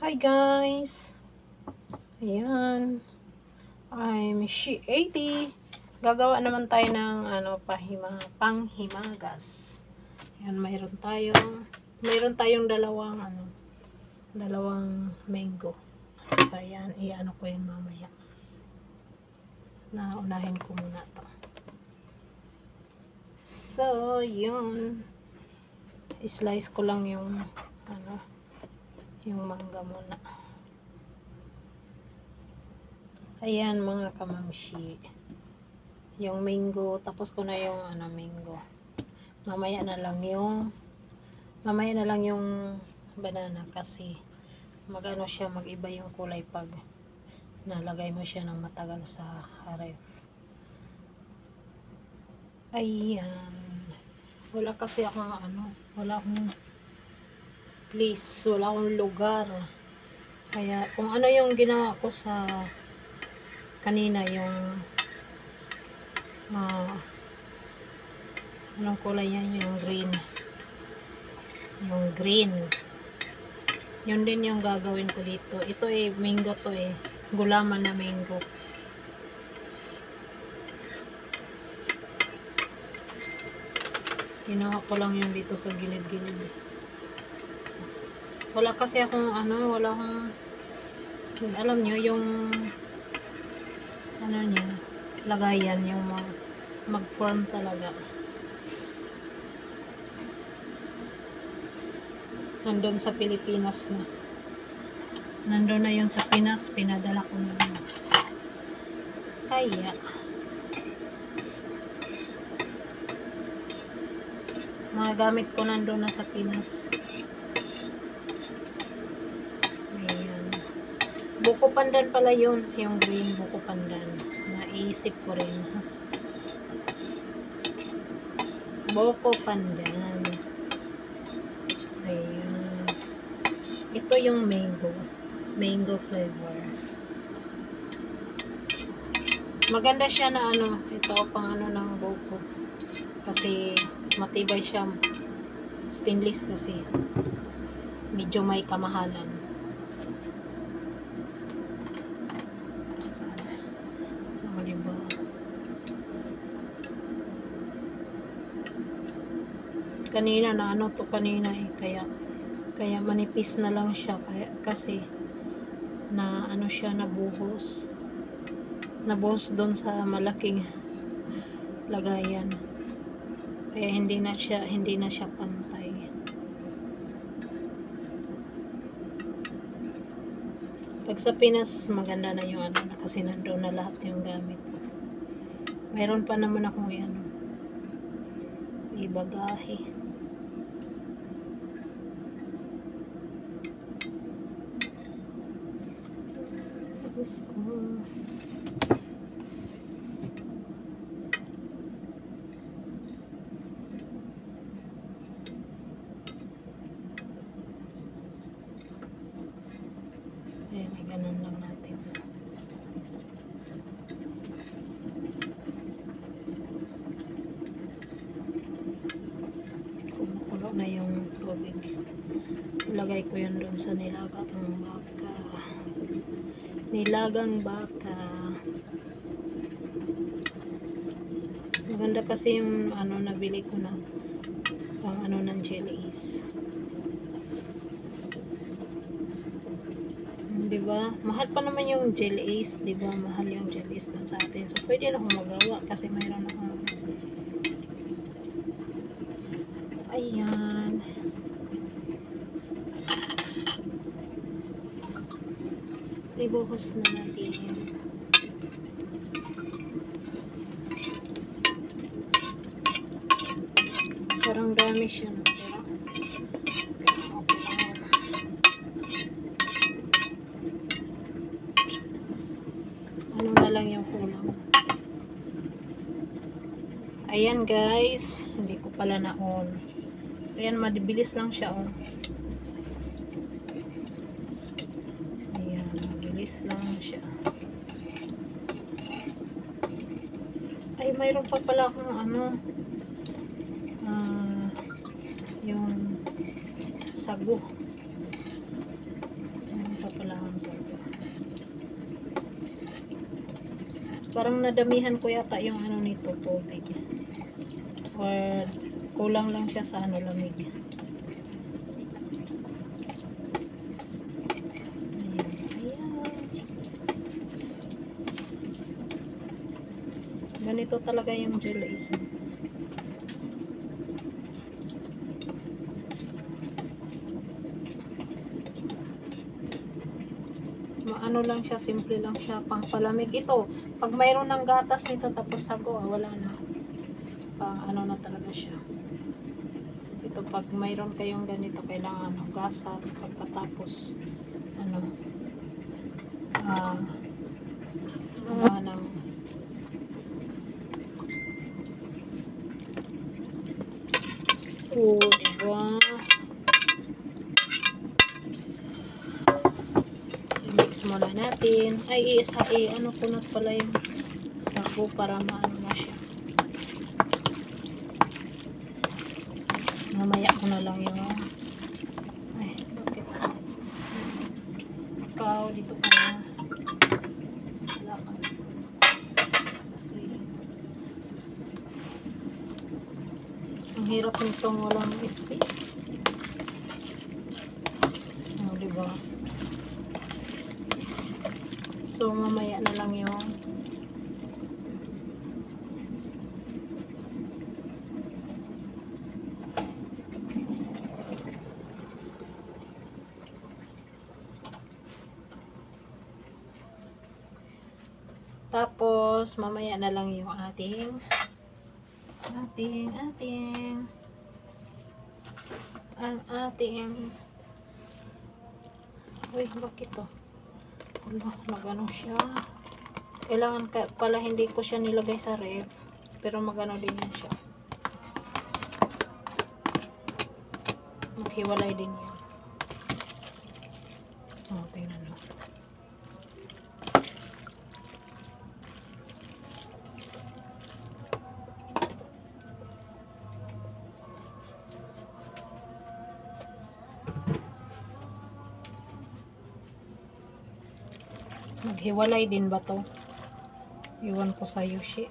Hi guys! Ayan. I'm she 80. Gagawa naman tayo ng ano, pahima, panghimagas. Ayan, mayroon tayong mayroon tayong dalawang ano, dalawang mango. Saka yan, i-ano ko yan mamaya. Naunahin ko muna to. So, yun. I-slice ko lang yung ano, yung mangga muna. Ayan mga kamamshi. Yung mango, tapos ko na yung ano, mango. Mamaya na lang yung mamaya na lang yung banana kasi magano siya, mag-iba yung kulay pag nalagay mo siya ng matagal sa ref. Ayan. Wala kasi akong ano, wala akong please, wala akong lugar. Kaya, kung ano yung ginawa ko sa kanina, yung ah, anong kulay yan, yung green. Yung green. Yun din yung gagawin ko dito. Ito eh, mango to eh. Gulaman na mango. Ginawa ko lang yung dito sa gilid-gilid. eh. Wala kasi akong ano, wala akong alam nyo, yung ano niya, lagayan, yung mag, mag-form talaga. Nandun sa Pilipinas na. Nandun na yun sa Pinas, pinadala ko na yun. Kaya, mga gamit ko nandun na sa Pinas. Ayan. Buko pandan pala yun, yung green buko pandan. Naisip ko rin. Buko pandan. Ayan. Ito yung mango. Mango flavor. Maganda siya na ano, ito pang ano ng buko. Kasi matibay siya. Stainless kasi. Medyo may kamahalan. Sana. Oh, diba? Kanina na ano to kanina eh. Kaya kaya manipis na lang siya kaya, kasi na ano siya nabuhos. Nabuhos doon sa malaking lagayan. Kaya hindi na siya hindi na siya pantay. Pag sa Pinas maganda na yung ano kasi nandoon na lahat yung gamit mayroon pa naman akong ano ibagahe Diyos ko. Ayan, ay ganun lang natin. Kumukulo na yung tubig. Ilagay ko yun doon sa nilagang baka. Nilagang baka. Maganda kasi yung ano nabili ko na pang ano ng jellies. Hmm, Di ba? Mahal pa naman yung jellies, 'di ba? Mahal yung jellies doon sa atin. So pwede na akong magawa kasi mayroon akong Ayan. Ibuhos na natin. Parang dami siya lang. Ano na lang yung kulang. Ayan guys, hindi ko pala na-on. Ayan, madibilis lang siya oh. lang siya. Ay, mayroon pa pala akong ano, uh, yung sago. Mayroon pa pala akong sago. Parang nadamihan ko yata yung ano nito, tubig. Or kulang lang siya sa ano, lamig. Ganito talaga yung gel is. Maano lang siya, simple lang siya, pang palamig. Ito, pag mayroon ng gatas nito tapos sago, ah, wala na. Pang ano na talaga siya. Ito, pag mayroon kayong ganito, kailangan hugasan pagkatapos, ano, ah, uh, ng Diba? I-mix muna natin. Ay, isa, eh, ano ko na pala yung sago para maano na siya. Mamaya ko na lang yung ay, bakit? Ikaw, dito ka na. Wala ka. Kasi, ang hirap nitong walang space. Oh, diba? So, mamaya na lang yung Tapos, mamaya na lang yung ating ating, ating. Ang ating. Uy, bakit to? Ano, magano siya? Kailangan ka, pala hindi ko siya nilagay sa ref pero magano din yan siya. Maghiwalay din yan. Oh, tingnan mo maghiwalay din ba to? Iwan ko sa Yoshi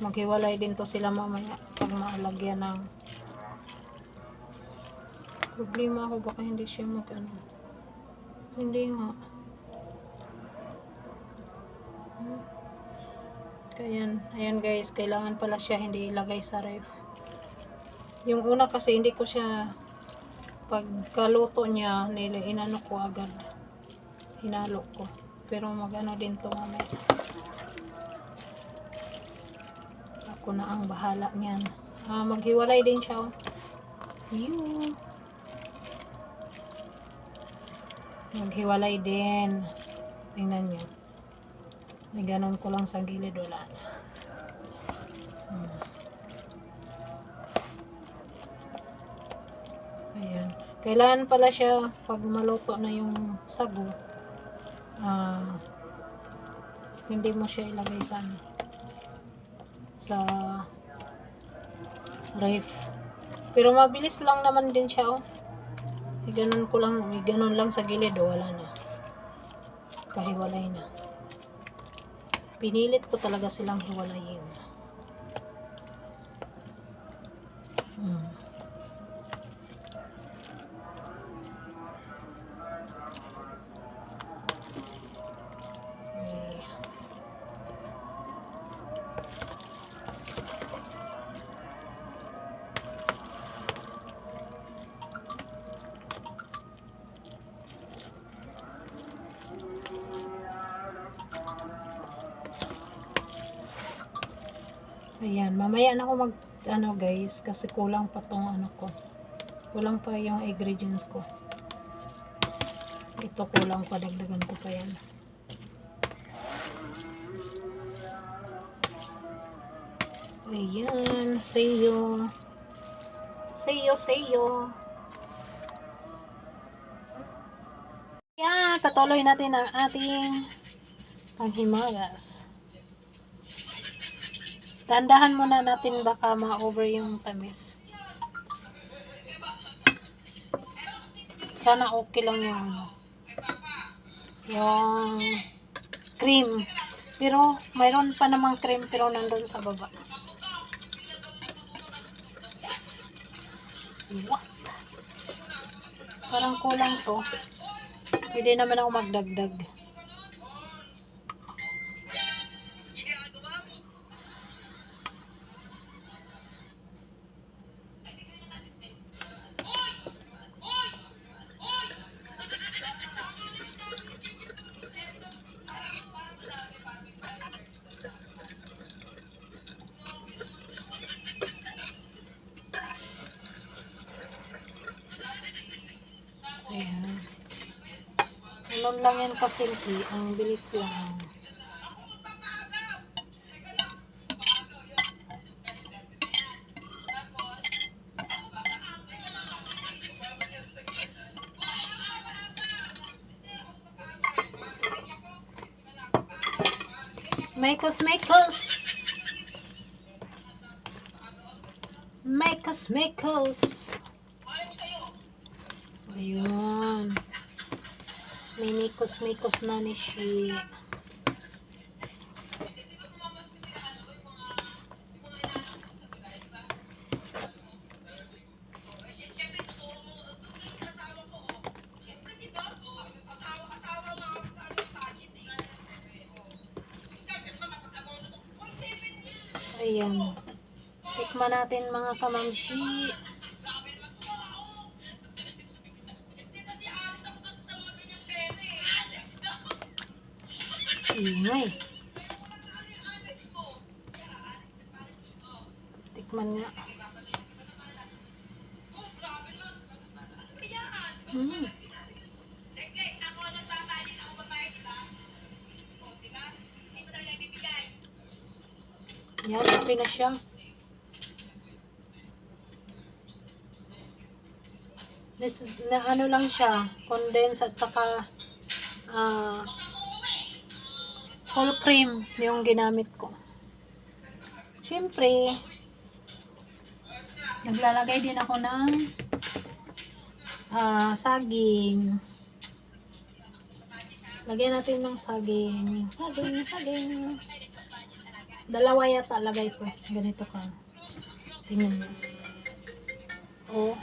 maghiwalay din to sila mamaya pag maalagyan ng problema ako baka hindi siya mag ano hindi nga. Hmm. kaya ayan guys kailangan pala siya hindi ilagay sa ref. Yung una kasi hindi ko siya pagkaluto niya nila inano ko agad hinalo ko. Pero magano din to mamaya. Ako na ang bahala niyan. Ah, maghiwalay din siya oh. Yun. maghiwalay din. Tingnan nyo may ganon ko lang sa gilid wala na. Hmm. ayan. Kailangan pala siya pag maluto na yung sago ah hindi mo siya ilagay sa ano, sa ref. Pero mabilis lang naman din siya oh. May ganun ko lang may ganun lang sa gilid oh, wala na. Kahiwalay na. Pinilit ko talaga silang hiwalayin Ayan, mamaya na ako mag ano guys, kasi kulang pa tong ano ko. Kulang pa yung ingredients ko. Ito kulang pa, dagdagan ko pa yan. Ayan, sayo. Sayo, sayo. Ayan, patuloy natin ang ating panghimagas. Tandahan muna natin baka ma-over yung tamis. Sana okay lang yung ano. Yung cream. Pero mayroon pa namang cream pero nandun sa baba. What? Parang kulang to. Pwede naman ako magdagdag. Ganun lang yan kasilki. Ang bilis lang. Makers, makers! Makers, makers! Ayun. May mikos-mikos na ni Shi. Ayan. Tikman natin mga kamamshi. Ingay. Tikman nga. Hmm. Yan, okay na siya. This, na ano lang siya, condense at saka ah full cream yung ginamit ko. Siyempre, naglalagay din ako ng ah, saging. Lagyan natin ng saging. Saging, saging. Dalawa yata lagay ko. Ganito ka. Tingnan mo. Oh.